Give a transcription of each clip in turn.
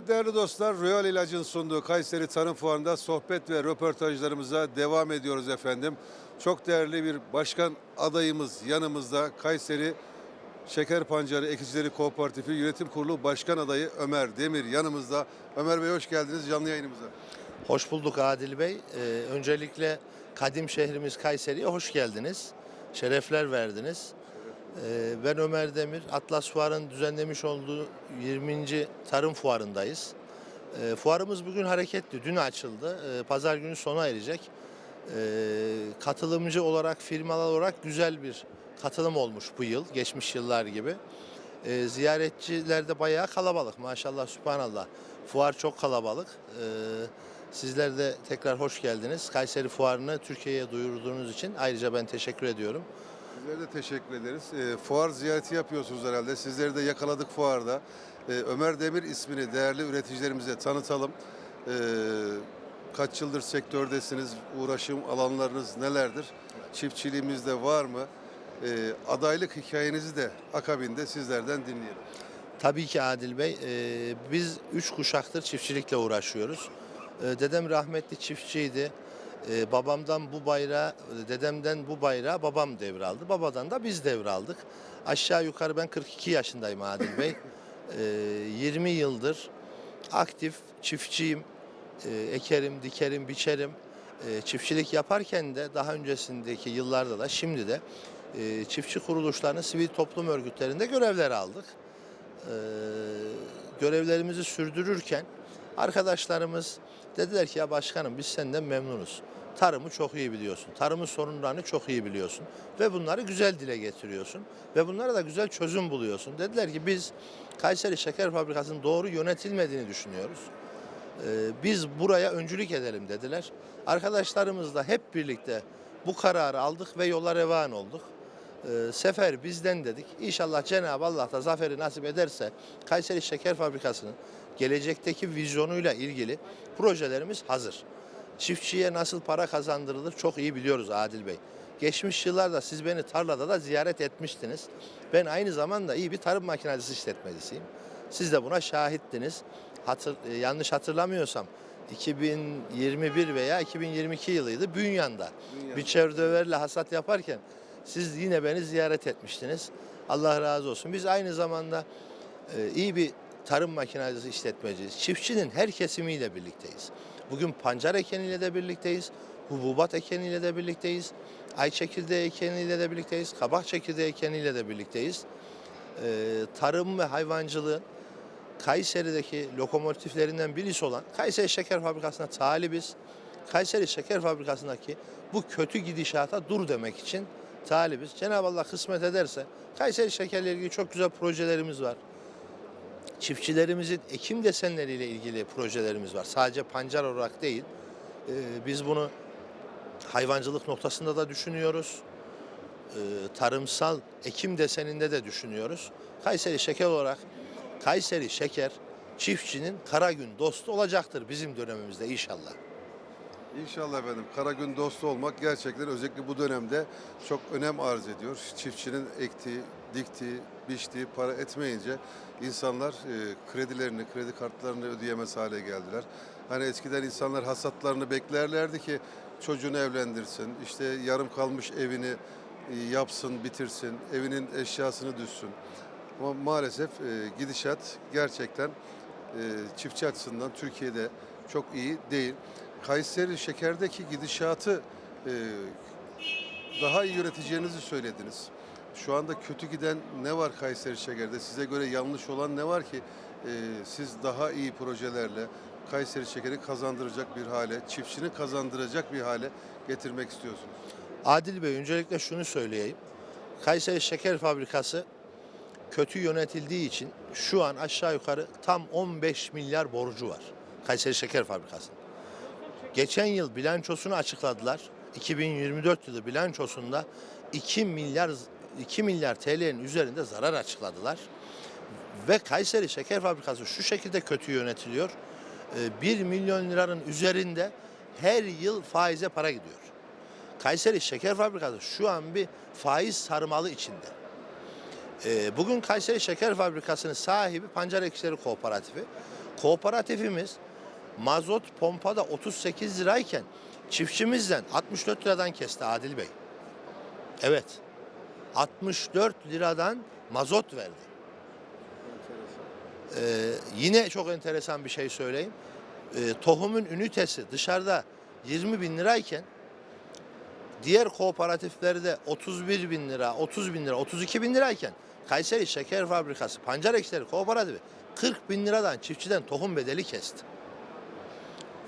Evet değerli dostlar, Royal İlac'ın sunduğu Kayseri Tarım Fuarı'nda sohbet ve röportajlarımıza devam ediyoruz efendim. Çok değerli bir başkan adayımız yanımızda Kayseri Şeker Pancarı Ekicileri Kooperatifi Yönetim Kurulu Başkan Adayı Ömer Demir yanımızda. Ömer Bey hoş geldiniz canlı yayınımıza. Hoş bulduk Adil Bey. Ee, öncelikle kadim şehrimiz Kayseri'ye hoş geldiniz. Şerefler verdiniz. Ee, ben Ömer Demir. Atlas Fuar'ın düzenlemiş olduğu 20. Tarım Fuarı'ndayız. Ee, fuarımız bugün hareketli. Dün açıldı. Ee, Pazar günü sona erecek. Katılımcı olarak, firmalar olarak güzel bir katılım olmuş bu yıl. Geçmiş yıllar gibi. Ziyaretçiler de bayağı kalabalık. Maşallah, subhanallah. Fuar çok kalabalık. Sizler de tekrar hoş geldiniz. Kayseri Fuarı'nı Türkiye'ye duyurduğunuz için ayrıca ben teşekkür ediyorum. Sizlere de teşekkür ederiz. Ee, fuar ziyareti yapıyorsunuz herhalde. Sizleri de yakaladık fuarda. Ee, Ömer Demir ismini değerli üreticilerimize tanıtalım. Ee, kaç yıldır sektördesiniz? Uğraşım alanlarınız nelerdir? Çiftçiliğimizde var mı? Ee, adaylık hikayenizi de akabinde sizlerden dinleyelim. Tabii ki Adil Bey. e, biz üç kuşaktır çiftçilikle uğraşıyoruz. E, dedem rahmetli çiftçiydi. E, babamdan bu bayrağı, dedemden bu bayrağı babam devraldı. Babadan da biz devraldık. Aşağı yukarı ben 42 yaşındayım Adil Bey. E, 20 yıldır aktif çiftçiyim. E, ekerim, dikerim, biçerim. Çiftçilik yaparken de daha öncesindeki yıllarda da şimdi de e, çiftçi kuruluşlarının sivil toplum örgütlerinde görevler aldık görevlerimizi sürdürürken arkadaşlarımız dediler ki ya başkanım biz senden memnunuz. Tarımı çok iyi biliyorsun. Tarımın sorunlarını çok iyi biliyorsun. Ve bunları güzel dile getiriyorsun. Ve bunlara da güzel çözüm buluyorsun. Dediler ki biz Kayseri Şeker Fabrikası'nın doğru yönetilmediğini düşünüyoruz. Ee, biz buraya öncülük edelim dediler. Arkadaşlarımızla hep birlikte bu kararı aldık ve yola revan olduk. Ee, sefer bizden dedik. İnşallah Cenab-ı Allah da zaferi nasip ederse Kayseri Şeker Fabrikası'nın gelecekteki vizyonuyla ilgili projelerimiz hazır. Çiftçiye nasıl para kazandırılır çok iyi biliyoruz Adil Bey. Geçmiş yıllarda siz beni tarlada da ziyaret etmiştiniz. Ben aynı zamanda iyi bir tarım makinesi işletmecisiyim. Siz de buna şahittiniz. Hatır, e, yanlış hatırlamıyorsam 2021 veya 2022 yılıydı Bünyan'da. Bünyan'da. Bir çevredöverle hasat yaparken siz yine beni ziyaret etmiştiniz. Allah razı olsun. Biz aynı zamanda e, iyi bir tarım makinesi işletmeciyiz. Çiftçinin her kesimiyle birlikteyiz. Bugün pancar ekeniyle de birlikteyiz. Hububat ekeniyle de birlikteyiz. Ay çekirdeği ekeniyle de birlikteyiz. Kabak çekirdeği ekeniyle de birlikteyiz. E, tarım ve hayvancılığın Kayseri'deki lokomotiflerinden birisi olan Kayseri Şeker Fabrikası'na talibiz. Kayseri Şeker Fabrikası'ndaki bu kötü gidişata dur demek için talibiz. Cenab-ı Allah kısmet ederse Kayseri Şeker'le ilgili çok güzel projelerimiz var. Çiftçilerimizin ekim desenleriyle ilgili projelerimiz var. Sadece pancar olarak değil. Ee, biz bunu hayvancılık noktasında da düşünüyoruz. Ee, tarımsal ekim deseninde de düşünüyoruz. Kayseri Şeker olarak Kayseri Şeker çiftçinin kara gün dostu olacaktır bizim dönemimizde inşallah. İnşallah efendim. Karagün dostu olmak gerçekten özellikle bu dönemde çok önem arz ediyor. Çiftçinin ektiği, diktiği, biçtiği para etmeyince insanlar e, kredilerini, kredi kartlarını ödeyemez hale geldiler. Hani eskiden insanlar hasatlarını beklerlerdi ki çocuğunu evlendirsin, işte yarım kalmış evini e, yapsın, bitirsin, evinin eşyasını düşsün. Ama maalesef e, gidişat gerçekten e, çiftçi açısından Türkiye'de çok iyi değil. Kayseri şekerdeki gidişatı e, daha iyi yöneteceğinizi söylediniz. Şu anda kötü giden ne var Kayseri şekerde? Size göre yanlış olan ne var ki e, siz daha iyi projelerle Kayseri şekeri kazandıracak bir hale, çiftçinin kazandıracak bir hale getirmek istiyorsunuz? Adil Bey öncelikle şunu söyleyeyim. Kayseri Şeker Fabrikası kötü yönetildiği için şu an aşağı yukarı tam 15 milyar borcu var. Kayseri Şeker Fabrikası. Geçen yıl bilançosunu açıkladılar. 2024 yılı bilançosunda 2 milyar 2 milyar TL'nin üzerinde zarar açıkladılar. Ve Kayseri Şeker Fabrikası şu şekilde kötü yönetiliyor. 1 milyon liranın üzerinde her yıl faize para gidiyor. Kayseri Şeker Fabrikası şu an bir faiz sarmalı içinde. Ee, bugün Kayseri Şeker Fabrikası'nın sahibi Pancar Ekşileri Kooperatifi. Kooperatifimiz mazot pompada 38 lirayken çiftçimizden 64 liradan kesti Adil Bey. Evet. 64 liradan mazot verdi. Ee, yine çok enteresan bir şey söyleyeyim. Ee, tohumun ünitesi dışarıda 20 bin lirayken diğer kooperatiflerde 31 bin lira, 30 bin lira, 32 bin lirayken Kayseri Şeker Fabrikası, Pancar Ekşileri Kooperatifi 40 bin liradan çiftçiden tohum bedeli kesti.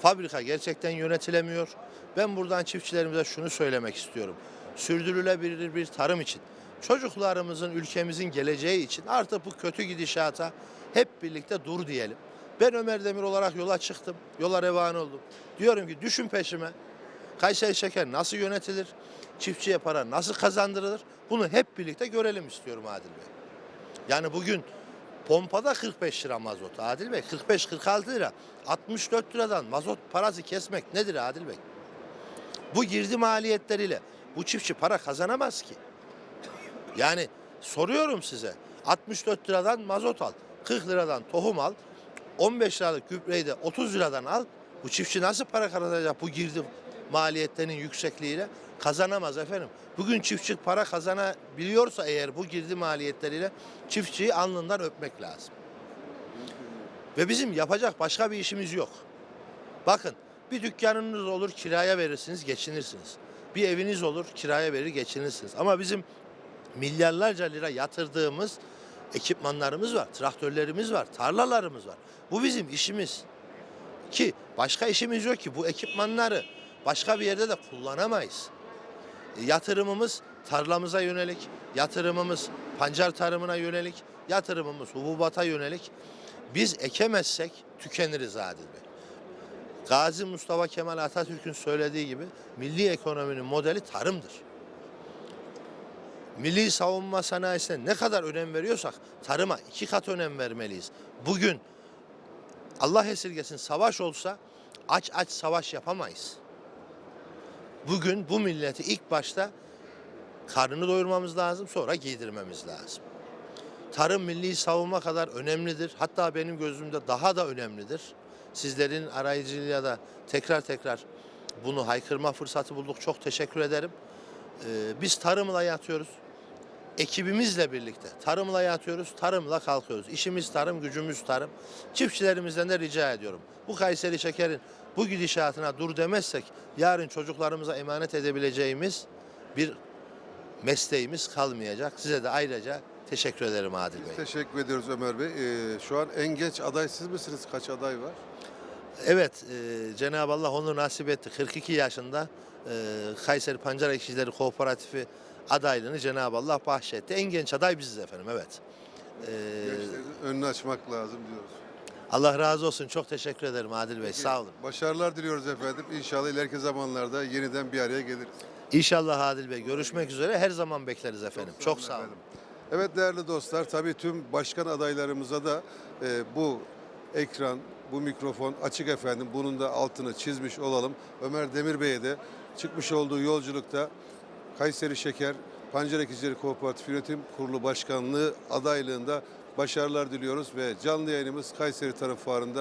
Fabrika gerçekten yönetilemiyor. Ben buradan çiftçilerimize şunu söylemek istiyorum. Sürdürülebilir bir tarım için, çocuklarımızın, ülkemizin geleceği için artık bu kötü gidişata hep birlikte dur diyelim. Ben Ömer Demir olarak yola çıktım, yola revan oldum. Diyorum ki düşün peşime. Kayseri Şeker nasıl yönetilir? Çiftçiye para nasıl kazandırılır? Bunu hep birlikte görelim istiyorum Adil Bey. Yani bugün pompada 45 lira mazot Adil Bey. 45-46 lira. 64 liradan mazot parası kesmek nedir Adil Bey? Bu girdi maliyetleriyle bu çiftçi para kazanamaz ki. Yani soruyorum size 64 liradan mazot al, 40 liradan tohum al, 15 liralık gübreyi de 30 liradan al. Bu çiftçi nasıl para kazanacak bu girdi maliyetlerinin yüksekliğiyle? Kazanamaz efendim. Bugün çiftçi para kazanabiliyorsa eğer bu girdi maliyetleriyle çiftçiyi alnından öpmek lazım. Ve bizim yapacak başka bir işimiz yok. Bakın bir dükkanınız olur kiraya verirsiniz geçinirsiniz. Bir eviniz olur kiraya verir geçinirsiniz. Ama bizim milyarlarca lira yatırdığımız ekipmanlarımız var, traktörlerimiz var, tarlalarımız var. Bu bizim işimiz. Ki başka işimiz yok ki bu ekipmanları başka bir yerde de kullanamayız. E, Yatırımımız tarlamıza yönelik, yatırımımız pancar tarımına yönelik, yatırımımız hububata yönelik. Biz ekemezsek tükeniriz Adil Bey. Gazi Mustafa Kemal Atatürk'ün söylediği gibi milli ekonominin modeli tarımdır. Milli savunma sanayisine ne kadar önem veriyorsak tarıma iki kat önem vermeliyiz. Bugün Allah esirgesin savaş olsa aç aç savaş yapamayız. Bugün bu milleti ilk başta karnını doyurmamız lazım sonra giydirmemiz lazım. Tarım milli savunma kadar önemlidir. Hatta benim gözümde daha da önemlidir. Sizlerin arayıcılığıyla da tekrar tekrar bunu haykırma fırsatı bulduk. Çok teşekkür ederim. Ee, biz tarımla yatıyoruz. Ekibimizle birlikte tarımla yatıyoruz, tarımla kalkıyoruz. İşimiz tarım, gücümüz tarım. Çiftçilerimizden de rica ediyorum. Bu Kayseri Şeker'in bu gidişatına dur demezsek yarın çocuklarımıza emanet edebileceğimiz bir mesleğimiz kalmayacak. Size de ayrıca teşekkür ederim Adil Bey. Teşekkür ediyoruz Ömer Bey. Ee, şu an en genç aday siz misiniz? Kaç aday var? Evet, e, Cenab-ı Allah onu nasip etti. 42 yaşında e, Kayseri Pancar Ekşileri Kooperatifi adaylığını Cenab-ı Allah bahşetti. En genç aday biziz efendim, evet. E, Gençlerin önünü açmak lazım diyoruz. Allah razı olsun. Çok teşekkür ederim Adil Bey. Sağ olun. Başarılar diliyoruz efendim. İnşallah ileriki zamanlarda yeniden bir araya geliriz. İnşallah Adil Bey. Görüşmek üzere. Her zaman bekleriz efendim. Çok sağ olun. efendim. Evet değerli dostlar, tabii tüm başkan adaylarımıza da e, bu ekran, bu mikrofon açık efendim. Bunun da altını çizmiş olalım. Ömer Demir Bey'e de çıkmış olduğu yolculukta Kayseri Şeker Pancar Ekicileri Kooperatif Yönetim Kurulu Başkanlığı adaylığında başarılar diliyoruz ve canlı yayınımız Kayseri Tarım Fuarı'nda